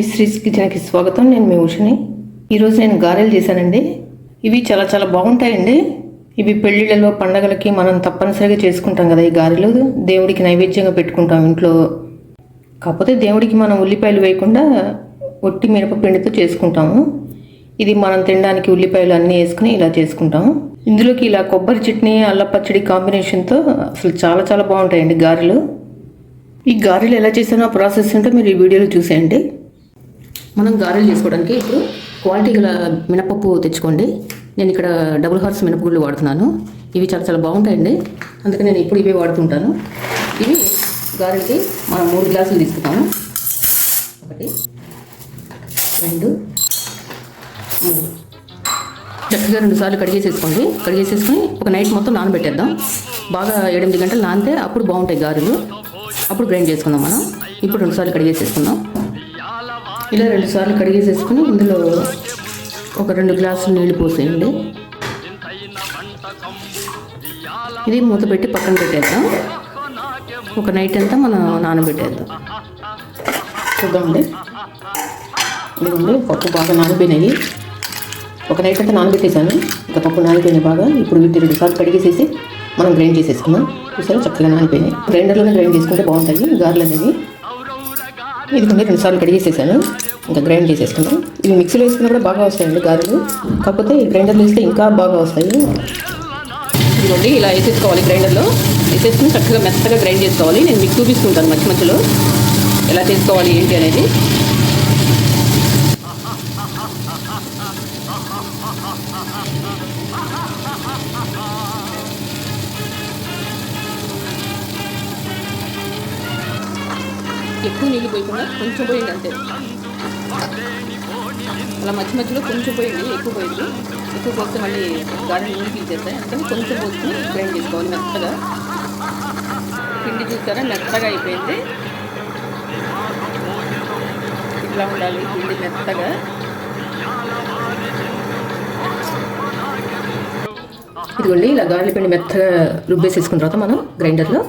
శ్రీస్ కిచెన్కి స్వాగతం. నేను మీ ఉషని. ఈరోజు నేను గారెలు చేశానండి. ఇవి చాలా చాలా బాగుంటాయండి. ఇవి పెళ్ళిళ్ళలో పండగలకి మనం తప్పనిసరిగా చేసుకుంటాం కదా ఈ గారెలు. దేవుడికి నైవేద్యంగా పెట్టుకుంటాం ఇంట్లో. కాకపోతే దేవుడికి మనం ఉల్లిపాయలు వేయకుండా ఒట్టి మిరపపిండితో చేసుకుంటాము. ఇది మనం తినడానికి ఉల్లిపాయలు అన్నీ వేసుకుని ఇలా చేసుకుంటాము. ఇందులోకి ఇలా కొబ్బరి చట్నీ అల్ల పచ్చడి కాంబినేషన్తో అసలు చాలా చాలా బాగుంటాయండి గారెలు. ఈ గారెలు ఎలా చేసానో ఆ ప్రాసెస్ ఉంటే మీరు ఈ వీడియోలో చూసేయండి. మనం గారెలు చేసుకోవడానికి ఇప్పుడు క్వాలిటీ గల మినపప్పు తెచ్చుకోండి. నేను ఇక్కడ డబుల్ హార్స్ మినపగుళ్ళు వాడుతున్నాను. ఇవి చాలా చాలా బాగుంటాయండి. అందుకని నేను ఇప్పుడు ఇవే వాడుతుంటాను. ఇవి గారెలకి మనం మూడు గ్లాసులు తీసుకుంటాము. ఒకటి రెండు మూడు. చక్కగా రెండు సార్లు కడిగేసేసుకోండి. కడిగేసేసుకొని ఒక నైట్ మొత్తం నానబెట్టేద్దాం. బాగా ఏడెనిమిది గంటలు నానితే అప్పుడు బాగుంటాయి గారెలు. అప్పుడు గ్రైండ్ చేసుకుందాం మనం. ఇప్పుడు రెండు సార్లు కడిగేసేసుకుందాం. ఇలా రెండు సార్లు కడిగేసేసుకుని ఇందులో ఒక రెండు గ్లాసులు నీళ్ళు పోసేయండి. ఇది మూత పెట్టి పక్కన పెట్టేద్దాం. ఒక నైట్ అంతా మనం నానబెట్టేద్దాం. చూద్దామండి. ఇదిగోండి పప్పు బాగా నానబోయినాయి ఒక నైట్ అంతా నానబెట్టేశాను. ఇంకా పప్పు నానిపోయినాయి బాగా. ఇప్పుడు వీటి రెండు సార్లు కడిగేసేసి మనం గ్రైండ్ చేసేసుకున్నాం చూసారా చక్కగా నానిపోయినాయి. గ్రైండర్లోనే గ్రైండ్ చేసుకుంటే బాగుంటాయి. గారెలు అనేవి. ఇదిగోండి రెండు సార్లు కడిగేసేసాను. ఇంకా గ్రైండ్ చేసేసుకున్నాను ఇవి మిక్సీలో వేసుకున్నా కూడా బాగా వస్తాయండి గారెలు. కాకపోతే ఈ గ్రైండర్లో వేస్తే ఇంకా బాగా వస్తాయి. ఇదిగోండి ఇలా వేసేసుకోవాలి గ్రైండర్లో. వేసేసుకుని చక్కగా మెత్తగా గ్రైండ్ చేసుకోవాలి. నేను మీకు చూపిస్తుంటాను మధ్య మధ్యలో. ఎలా చేసుకోవాలి ఏంటి అనేది. ఎక్కువ నీళ్ళు పోయకుండా కొంచెం పోయింది అంతే. అలా మధ్య మధ్యలో కొంచెం పోయింది ఎక్కువ పోయింది ఎక్కువ పోస్తే మళ్ళీ గార్డెన్ నీళ్ళు తీసేస్తాయి అందుకని కొంచెం పోసుకుని గ్రైండ్ చేసుకోవాలి మెత్తగా. పిండి చూస్తారా మెత్తగా అయిపోయింది. ఇట్లా ఉండాలి పిండి మెత్తగా. ఇదిగోండి ఇలా గార్ల పిండి మెత్తగా రుబ్బేసేసుకున్న తర్వాత మనం గ్రైండర్లో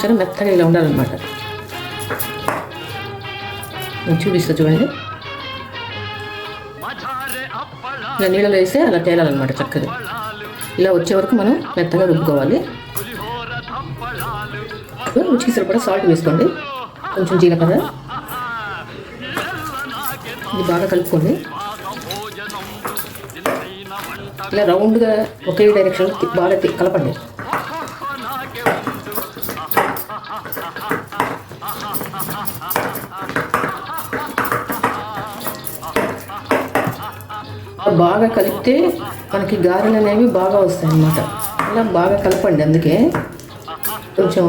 చూసారా? మెత్తగా ఇలా ఉండాలన్నమాట. నేను చూపిస్తా చూడండి. ఇలా నీళ్ళలో వేస్తే అలా తేలాలన్నమాట చక్కగా. ఇలా వచ్చే వరకు మనం మెత్తగా రుబ్బుకోవాలి. రుచికి సరిపడా సాల్ట్ వేసుకోండి. కొంచెం జీలకర్ర. ఇది బాగా కలుపుకోండి. ఇలా రౌండ్గా ఒకే డైరెక్షన్ బాగా కలపండి. బాగా కలిపితే మనకి గారెలు అనేవి బాగా వస్తాయి అన్నమాట అలా బాగా కలపండి అందుకే. కొంచెం